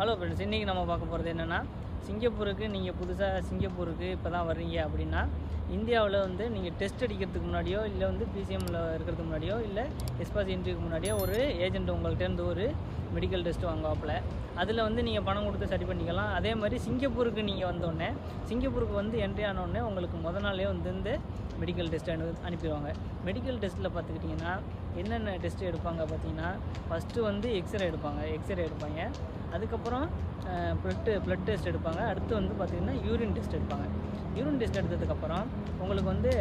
Hello friends இன்றைக்கி நம்ம பார்க்க போகிறது என்னென்னா சிங்கப்பூருக்கு நீங்கள் புதுசாக சிங்கப்பூருக்கு இப்போ தான் வர்றீங்க அப்படின்னா இந்தியாவில் வந்து நீங்கள் டெஸ்ட் அடிக்கிறதுக்கு முன்னாடியோ இல்லை வந்து பிசிஎம்மில் இருக்கிறதுக்கு முன்னாடியோ இல்லை எஸ்பாஸ் என்ட்ரிக்கு முன்னாடியோ ஒரு ஏஜென்ட் உங்கள்கிட்டருந்து ஒரு மெடிக்கல் டெஸ்ட் வாங்குவாப்பில். அதில் வந்து நீங்கள் பணம் கொடுத்து சரி பண்ணிக்கலாம். அதே மாதிரி சிங்கப்பூருக்கு நீங்கள் வந்தோடனே சிங்கப்பூருக்கு வந்து என்ட்ரி ஆனோடனே உங்களுக்கு முத நாளே வந்து இந்த மெடிக்கல் டெஸ்ட் அனு அனுப்பிடுவாங்க. மெடிக்கல் டெஸ்ட்டில் பார்த்துக்கிட்டிங்கன்னா என்னென்ன டெஸ்ட் எடுப்பாங்க பார்த்தீங்கன்னா ஃபஸ்ட்டு வந்து எக்ஸ்ரே எடுப்பாங்க. எக்ஸ்ரே எடுப்பாங்க. அதுக்கப்புறம் ப்ளட்டு ப்ளட் டெஸ்ட் எடுப்பாங்க. அடுத்து வந்து பார்த்திங்கன்னா யூரின் டெஸ்ட் எடுப்பாங்க. யூரின் டெஸ்ட் எடுத்ததுக்கப்புறம் உங்களுக்கு வந்து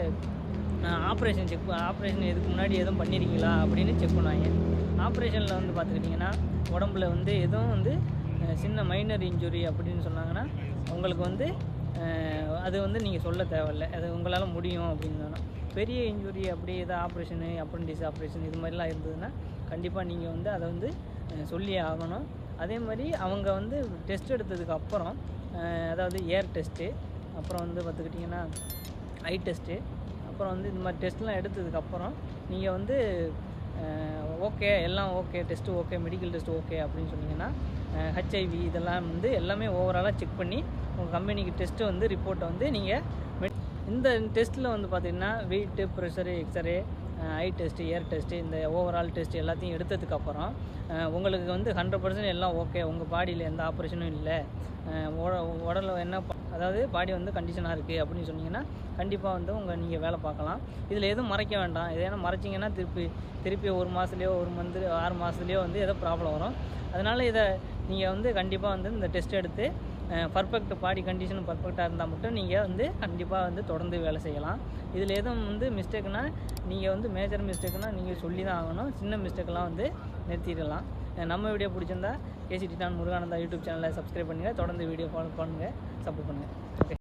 ஆப்ரேஷன் செக் ஆப்ரேஷன் இதுக்கு முன்னாடி எதுவும் பண்ணியிருக்கீங்களா அப்படின்னு செக் பண்ணுவாங்க. ஆப்ரேஷனில் வந்து பார்த்துக்கிட்டிங்கன்னா உடம்புல வந்து எதுவும் வந்து சின்ன மைனர் இன்ஜுரி அப்படின்னு சொன்னாங்கன்னா உங்களுக்கு வந்து அது வந்து நீங்கள் சொல்ல தேவையில்ல. அது உங்களால் முடியும் அப்படின்னு தானே பெரிய இன்ஜுரி அப்படி ஏதாவது ஆப்ரேஷனு அப்ரெண்டிஸ் ஆப்ரேஷன் இது மாதிரிலாம் இருந்ததுன்னா கண்டிப்பாக நீங்கள் வந்து அதை வந்து சொல்லியே ஆகணும். அதே மாதிரி அவங்க வந்து டெஸ்ட் எடுத்ததுக்கு அப்புறம் அதாவது ஏர் டெஸ்ட்டு அப்புறம் வந்து பார்த்துக்கிட்டிங்கன்னா ஐ டெஸ்ட்டு அப்புறம் வந்து இந்த மாதிரி டெஸ்ட்லாம் எடுத்ததுக்கப்புறம் நீங்கள் வந்து ஓகே எல்லாம் okay test okay medical test okay அப்படின்னு சொன்னீங்கன்னா ஹெச்ஐவி இதெல்லாம் வந்து எல்லாமே ஓவராலாக செக் பண்ணி உங்கள் கம்பெனிக்கு டெஸ்ட்டு வந்து ரிப்போர்ட்டை வந்து நீங்கள் இந்த டெஸ்ட்டில் வந்து பார்த்திங்கன்னா weight pressure X-ray eye test ear test இந்த ஓவரால் டெஸ்ட் எல்லாத்தையும் எடுத்ததுக்கப்புறம் உங்களுக்கு வந்து ஹண்ட்ரட் பர்சன்ட் எல்லாம் ஓகே உங்கள் பாடியில் எந்த ஆப்ரேஷனும் இல்லை. உட- உடல்ல என்ன ப- அதாவது பாடி வந்து கண்டிஷனாக இருக்குது அப்படின்னு சொன்னீங்கன்னா கண்டிப்பாக வந்து உங்கள் நீங்கள் வேலை பார்க்கலாம். இதில் எதுவும் மறைக்க வேண்டாம். இது ஏன்னா மறைச்சிங்கன்னா திருப்பி திருப்பி ஒரு மாதத்துலேயோ ஒரு மந்த் ஆறு மாதத்துலேயோ வந்து ஏதோ ப்ராப்ளம் வரும். அதனால் இதை நீங்கள் வந்து கண்டிப்பாக வந்து இந்த டெஸ்ட் எடுத்து பர்ஃபெக்ட் பாடி கண்டிஷன் பர்ஃபெக்டாக இருந்தால் மட்டும் நீங்கள் வந்து கண்டிப்பாக வந்து தொடர்ந்து வேலை செய்யலாம். இதில் எதுவும் வந்து மிஸ்டேக்னா நீங்கள் வந்து மேஜர் மிஸ்டேக்னால் நீங்கள் சொல்லி தான் ஆகணும். சின்ன மிஸ்டேக்கெலாம் வந்து நிறுத்திடலாம். நம்ம வீடியோ பிடிச்சிருந்தா கேசிடி நான் முருகானந்தா யூடியூப் சேனலை சப்ஸ்கிரைப் பண்ணுங்கள் தொடர்ந்து வீடியோ ஃபாலோ பண்ணுங்கள் சப்போர்ட் பண்ணுங்கள் ஓகே